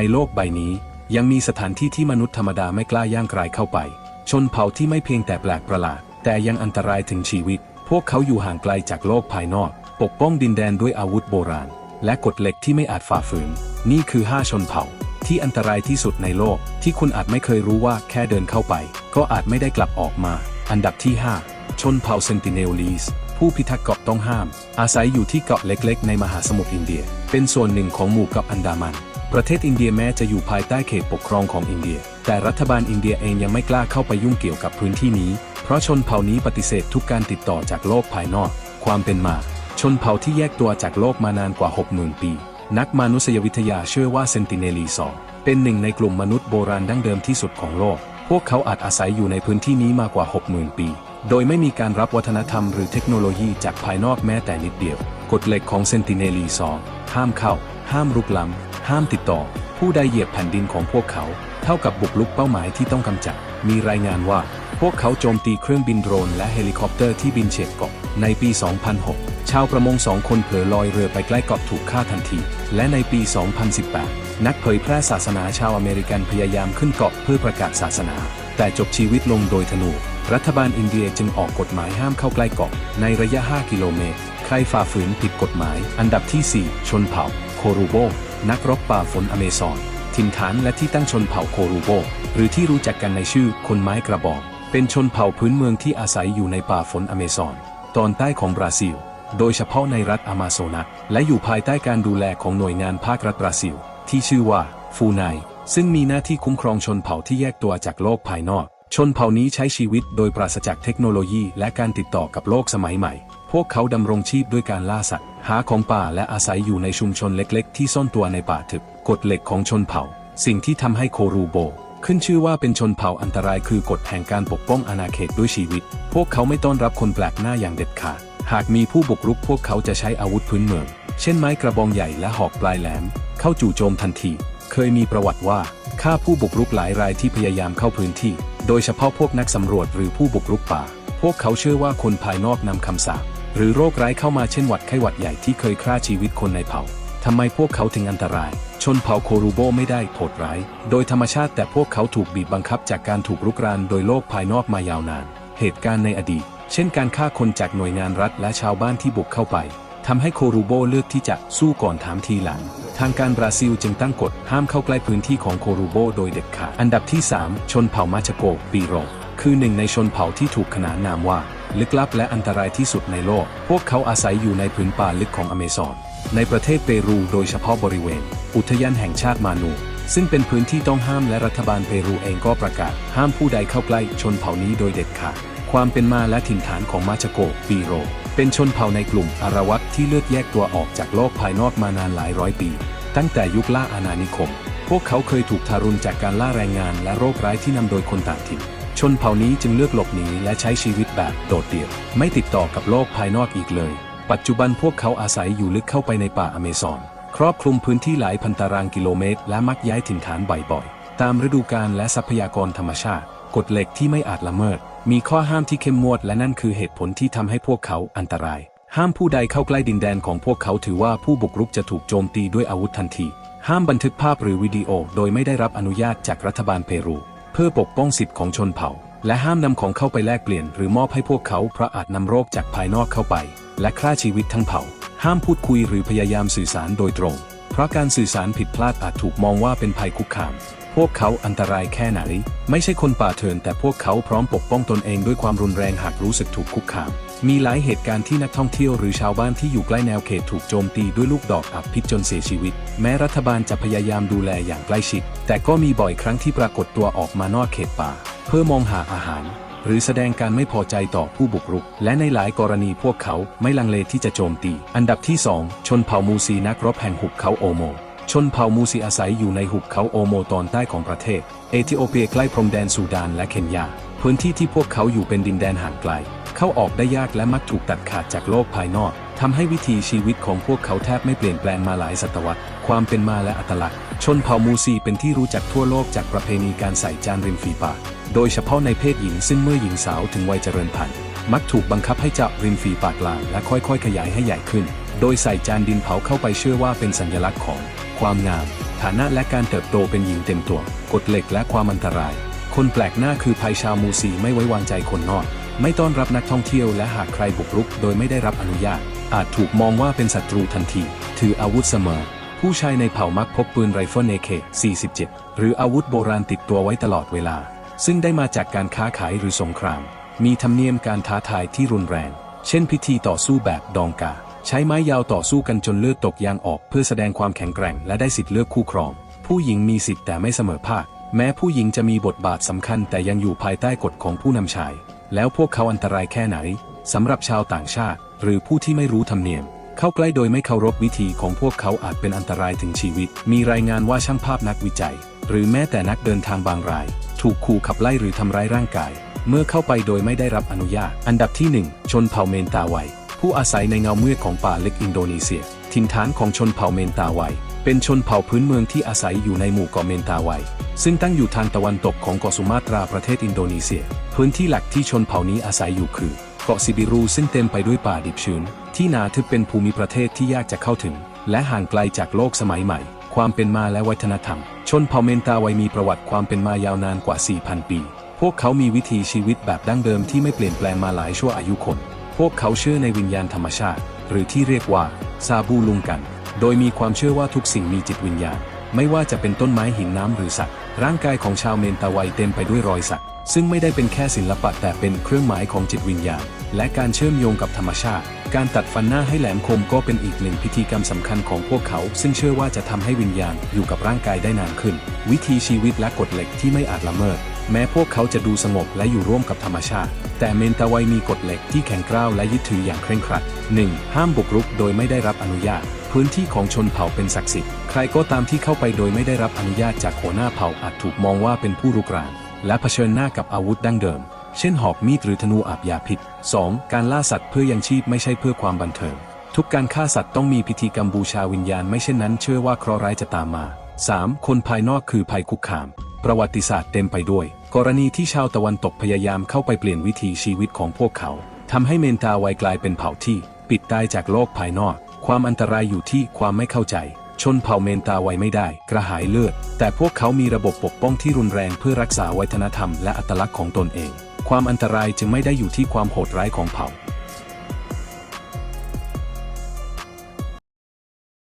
ในโลกใบนี้ ยังมีสถานที่ที่มนุษย์ธรรมดาไม่กล้าย่างกรายเข้าไป ชนเผ่าที่ไม่เพียงแต่แปลกประหลาด แต่ยังอันตรายถึงชีวิต พวกเขาอยู่ห่างไกลจากโลกภายนอก ปกป้องดินแดนด้วยอาวุธโบราณ และกฎเหล็กที่ไม่อาจฝ่าฝืน นี่คือ 5 ชนเผ่า ที่อันตรายที่สุดในโลก ที่คุณอาจไม่เคยรู้ว่าแค่เดินเข้าไป ก็อาจไม่ได้กลับออกมา อันดับที่ 5 ชนเผ่าเซนติเนลลีสผู้พิทักษ์เกาะต้องห้าม อาศัยอยู่ที่เกาะเล็กๆ ในมหาสมุทรอินเดีย เป็นส่วนหนึ่งของหมู่เกาะอันดามัน ประเทศอินเดียแม้จะอยู่ภายใต้เขตปกครองของอินเดีย แต่รัฐบาลอินเดียเองยังไม่กล้าเข้าไปยุ่งเกี่ยวกับพื้นที่นี้ เพราะชนเผ่านี้ปฏิเสธทุกการติดต่อจากโลกภายนอก ความเป็นมา ชนเผ่าที่แยกตัวจากโลกมานานกว่า 60,000 ปี นักมนุษยวิทยาเชื่อว่าเซนติเนลีสอเป็นหนึ่งในกลุ่มมนุษย์โบราณดั้งเดิมที่สุดของโลก พวกเขาอาจอาศัยอยู่ในพื้นที่นี้มากว่า 60,000 ปี โดยไม่มีการรับวัฒนธรรมหรือเทคโนโลยีจากภายนอกแม้แต่นิดเดียว กฎเหล็กของเซนติเนลีสอห้ามเข้า ห้ามรุกล้ำ ห้ามติดต่อ ผู้ใดเหยียบแผ่นดินของพวกเขา เท่ากับบุกลุกเป้าหมายที่ต้องกำจัด มีรายงานว่า พวกเขาโจมตีเครื่องบินโดรนและเฮลิคอปเตอร์ที่บินเฉียดเกาะในปี 2006 ชาวประมงสองคนเผลอลอยเรือไปใกล้เกาะถูกฆ่าทันที และในปี 2018 นักเผยแพร่ศาสนาชาวอเมริกันพยายามขึ้นเกาะเพื่อประกาศศาสนา แต่จบชีวิตลงโดยธนู รัฐบาลอินเดียจึงออกกฎหมายห้ามเข้าใกล้เกาะในระยะ 5 กิโลเมตร ใครฝ่าฝืนผิดกฎหมาย อันดับที่ 4 ชนเผ่า โครูโบ นักรบป่าฝนอเมซอนถิ่นฐานและที่ตั้งชนเผ่าโครูโบ หรือที่รู้จักกันในชื่อคนไม้กระบอก เป็นชนเผ่าพื้นเมืองที่อาศัยอยู่ในป่าฝนอเมซอน ตอนใต้ของบราซิล โดยเฉพาะในรัฐอามาโซนัสและอยู่ภายใต้การดูแลของหน่วยงานภาครัฐบราซิล ที่ชื่อว่าฟูไนซึ่งมีหน้าที่คุ้มครองชนเผ่าที่แยกตัวจากโลกภายนอก ชนเผ่านี้ใช้ชีวิตโดยปราศจากเทคโนโลยีและการติดต่อกับโลกสมัยใหม่ พวกเขาดำรงชีพด้วยการล่าสัตว์ หาของป่าและอาศัยอยู่ในชุมชนเล็กๆ ที่ซ่อนตัวในป่าทึบกฎเหล็กของชนเผ่า สิ่งที่ทำให้โครูโบ ขึ้นชื่อว่าเป็นชนเผ่าอันตรายคือกฎแห่งการปกป้องอาณาเขตด้วยชีวิต พวกเขาไม่ต้อนรับคนแปลกหน้าอย่างเด็ดขาด หากมีผู้บุกรุกพวกเขาจะใช้อาวุธพื้นเมือง เช่นไม้กระบองใหญ่และหอกปลายแหลม เข้าจู่โจมทันที เคยมีประวัติว่าฆ่าผู้บุกรุกหลายรายที่พยายามเข้าพื้นที่ โดยเฉพาะพวกนักสำรวจหรือผู้บุกรุกป่า พวกเขาเชื่อว่าคนภายนอกนำคำสาป หรือโรคร้ายเข้ามาเช่นหวัดไข้หวัดใหญ่ที่เคยฆ่าชีวิตคนในเผ่าทำไมพวกเขาถึงอันตราย ชนเผ่าโครูโบไม่ได้โหดร้าย โดยธรรมชาติแต่พวกเขาถูกบีบบังคับจากการถูกรุกรานโดยโลกภายนอกมายาวนาน เหตุการณ์ในอดีต เช่นการฆ่าคนจากหน่วยงานรัฐและชาวบ้านที่บุกเข้าไปทำให้โครูโบเลือกที่จะสู้ก่อนถามทีหลัง ทางการบราซิลจึงตั้งกฎห้ามเข้าใกล้พื้นที่ของโครูโบโดยเด็ดขาด อันดับที่ 3 ชนเผ่ามาชโกปีโร คือหนึ่งในชนเผ่าที่ถูกขนานนามว่า ลึกลับและอันตรายที่สุดในโลก พวกเขาอาศัยอยู่ในผืนป่าลึกของอเมซอน ในประเทศเปรูโดยเฉพาะบริเวณ อุทยานแห่งชาติมานู ซึ่งเป็นพื้นที่ต้องห้ามและรัฐบาลเปรูเองก็ประกาศ ห้ามผู้ใดเข้าใกล้ชนเผ่านี้โดยเด็ดขาด ความเป็นมาและถิ่นฐานของมาชโกปีโร เป็นชนเผ่าในกลุ่มอารวัตที่เลือกแยกตัวออกจากโลกภายนอกมานานหลายร้อยปี ตั้งแต่ยุคล่าอาณานิคม พวกเขาเคยถูกทารุณจากการล่าแรงงานและโรคร้ายที่นำโดยคนต่างถิ่น ชนเผ่านี้จึงเลือกหลบหนีและใช้ชีวิตแบบโดดเดี่ยว ไม่ติดต่อกับโลกภายนอกอีกเลย ปัจจุบันพวกเขาอาศัยอยู่ลึกเข้าไปในป่าอเมซอน ครอบคลุมพื้นที่หลายพันตารางกิโลเมตร และมักย้ายถิ่นฐานบ่อยๆ ตามฤดูกาลและทรัพยากรธรรมชาติ กฎเหล็กที่ไม่อาจละเมิด มีข้อห้ามที่เข้มงวดและนั่นคือเหตุผลที่ทำให้พวกเขาอันตราย ห้ามผู้ใดเข้าใกล้ดินแดนของพวกเขาถือว่าผู้บุกรุกจะถูกโจมตีด้วยอาวุธทันที ห้ามบันทึกภาพหรือวิดีโอ โดยไม่ได้รับอนุญาตจากรัฐบาลเปรู พื่อปกป้องสิทธิของชนเผ่า และห้ามนำของเข้าไปแลกเปลี่ยนหรือมอบให้พวกเขาเพราะอาจนำโรคจากภายนอกเข้าไป และฆ่าชีวิตทั้งเผ่า ห้ามพูดคุยหรือพยายามสื่อสารโดยตรง เพราะการสื่อสารผิดพลาดอาจถูกมองว่าเป็นภัยคุกคาม พวกเขาอันตรายแค่ไหน ไม่ใช่คนป่าเถื่อนแต่พวกเขาพร้อมปกป้องตนเองด้วยความรุนแรงหากรู้สึกถูกคุกคาม มีหลายเหตุการณ์ที่นักท่องเที่ยวหรือชาวบ้านที่อยู่ใกล้แนวเขตถูกโจมตีด้วยลูกดอกอับพิษจนเสียชีวิต แม้รัฐบาลจะพยายามดูแลอย่างใกล้ชิด แต่ก็มีบ่อยครั้งที่ปรากฏตัวออกมานอกเขตป่า เพื่อมองหาอาหาร หรือแสดงการไม่พอใจต่อผู้บุกรุก และในหลายกรณีพวกเขาไม่ลังเลที่จะโจมตี อันดับที่ 2 ชนเผ่ามูซีนักรบแห่งหุบเขาโอโม ชนเผ่ามูซีอาศัยอยู่ในหุบเขาโอโมตอนใต้ของประเทศ เอธิโอเปียใกล้พรมแดนซูดานและเคนยา พื้นที่ที่พวกเขาอยู่เป็นดินแดนห่างไกล เข้าออกได้ยากและมักถูกตัดขาดจากโลกภายนอกทำให้วิถีชีวิตของพวกเขาแทบไม่เปลี่ยนแปลงมาหลายศตวรรษ ความเป็นมาและอัตลักษณ์ ชนเผ่ามูซีเป็นที่รู้จักทั่วโลกจากประเพณีการใส่จานริมฝีปาก โดยเฉพาะในเพศหญิงซึ่งเมื่อหญิงสาวถึงวัยเจริญพันธุ์ มักถูกบังคับให้จับริมฝีปากกลางและค่อยๆ ขยายให้ใหญ่ขึ้น โดยใส่จานดินเผาเข้าไปเชื่อว่าเป็นสัญลักษณ์ของ ความงาม ฐานะและการเติบโตเป็นหญิงเต็มตัว กฎเหล็กและความอันตราย คนแปลกหน้าคือภัยชาวมูซีไม่ไว้วางใจคนนอก ไม่ต้อนรับนักท่องเที่ยวและหากใครบุกรุก โดยไม่ได้รับอนุญาต อาจถูกมองว่าเป็นศัตรูทันที ถืออาวุธเสมอ ผู้ชายในเผ่ามักพกปืนไรเฟิล AK 47 หรืออาวุธโบราณติดตัวไว้ตลอดเวลา ซึ่งได้มาจากการค้าขายหรือสงคราม มีธรรมเนียมการท้าทายที่รุนแรง เช่นพิธีต่อสู้แบบดองกา ใช้ไม้ยาวต่อสู้กันจนเลือดตกยางออกเพื่อแสดงความแข็งแกร่งและได้สิทธิ์เลือกคู่ครอง ผู้หญิงมีสิทธิ์แต่ไม่เสมอภาค แม้ผู้หญิงจะมีบทบาทสำคัญแต่ยังอยู่ภายใต้กฎของผู้นำชาย แล้วพวกเขาอันตรายแค่ไหนสำหรับชาวต่างชาติ หรือผู้ที่ไม่รู้ธรรมเนียม เข้าใกล้โดยไม่เคารพวิธีของพวกเขาอาจเป็นอันตรายถึงชีวิต มีรายงานว่าช่างภาพนักวิจัย หรือแม้แต่นักเดินทางบางราย ถูกขู่ขับไล่หรือทำร้ายร่างกาย เมื่อเข้าไปโดยไม่ได้รับอนุญาต อันดับที่ 1 ชนเผ่าเมนตาไว ผู้อาศัยในเงามืดของป่าเลึกอินโดนีเซีย ถิ่นฐานของชนเผ่าเมนตาไว เป็นชนเผ่าพื้นเมืองที่อาศัยอยู่ในหมู่เกาะเมนตาไว ซึ่งตั้งอยู่ทางตะวันตกของเกาะสุมาตราประเทศอินโดนีเซีย พื้นที่หลักที่ชนเผ่านี้อาศัยอยู่คือ เกาะซิบิรูซึ่งเต็มไปด้วยป่าดิบชื้น ที่นาทึบเป็นภูมิประเทศที่ยากจะเข้าถึง และห่างไกลจากโลกสมัยใหม่ ความเป็นมาและวัฒนธรรม ชนเผ่าเมนตาไวมีประวัติความเป็นมายาวนานกว่า 4,000 ปี พวกเขามีวิถีชีวิตแบบดั้งเดิมที่ไม่เปลี่ยนแปลงมาหลายชั่วอายุคน พวกเขาเชื่อในวิญญาณธรรมชาติ หรือที่เรียกว่าซาบูลุงกัน โดยมีความเชื่อว่าทุกสิ่งมีจิตวิญญาณ ไม่ว่าจะเป็นต้นไม้หินน้ำหรือสัตว์ ร่างกายของชาวเมนตาไวเต็มไปด้วยรอยสัก ซึ่งไม่ได้เป็นแค่ศิลปะแต่เป็นเครื่องหมายของจิตวิญญาณ และการเชื่อมโยงกับธรรมชาติ การตัดฟันหน้าให้แหลมคมก็เป็นอีกหนึ่งพิธีกรรมสำคัญของพวกเขา ซึ่งเชื่อว่าจะทำให้วิญญาณอยู่กับร่างกายได้นานขึ้น วิธีชีวิตและกฎเหล็กที่ไม่อาจละเมิด แม้พวกเขาจะดูสงบและอยู่ร่วมกับธรรมชาติ แต่เมนตาไวมีกฎเหล็กที่แข็งกร้าวและยึดถืออย่างเคร่งครัด 1. ห้ามบุกรุกโดยไม่ได้รับอนุญาต พื้นที่ของชนเผ่าเป็นศักดิ์สิทธิ์ ใครก็ตามที่เข้าไปโดยไม่ได้รับอนุญาตจากหัวหน้าเผ่าอาจถูกมองว่าเป็นผู้รุกราน และเผชิญหน้ากับอาวุธดั้งเดิม เช่นหอกมีดหรือธนูอาบยาพิษ 2. การล่าสัตว์เพื่อยังชีพไม่ใช่เพื่อความบันเทิง ทุกการฆ่าสัตว์ต้องมีพิธีกรรมบูชาวิญญาณไม่เช่นนั้นเชื่อว่าเคราะห์ร้ายจะตามมา 3. คนภายนอกคือภัยคุกคาม ประวัติศาสตร์เต็มไปด้วย กรณีที่ชาวตะวันตกพยายามเข้าไปเปลี่ยนวิถีชีวิตของพวกเขาทำให้เมนตาไวกลายเป็นเผ่าที่ ปิดตายจากโลกภายนอก ความอันตรายอยู่ที่ความไม่เข้าใจ ชนเผ่าเมนตาไวไม่ได้ กระหายเลือด แต่พวกเขามีระบบปกป้องที่รุนแรงเพื่อรักษาวัฒนธรรมและอัตลักษณ์ของตนเอง ความอันตรายจึงไม่ได้อยู่ที่ความโหดร้ายของเผ่า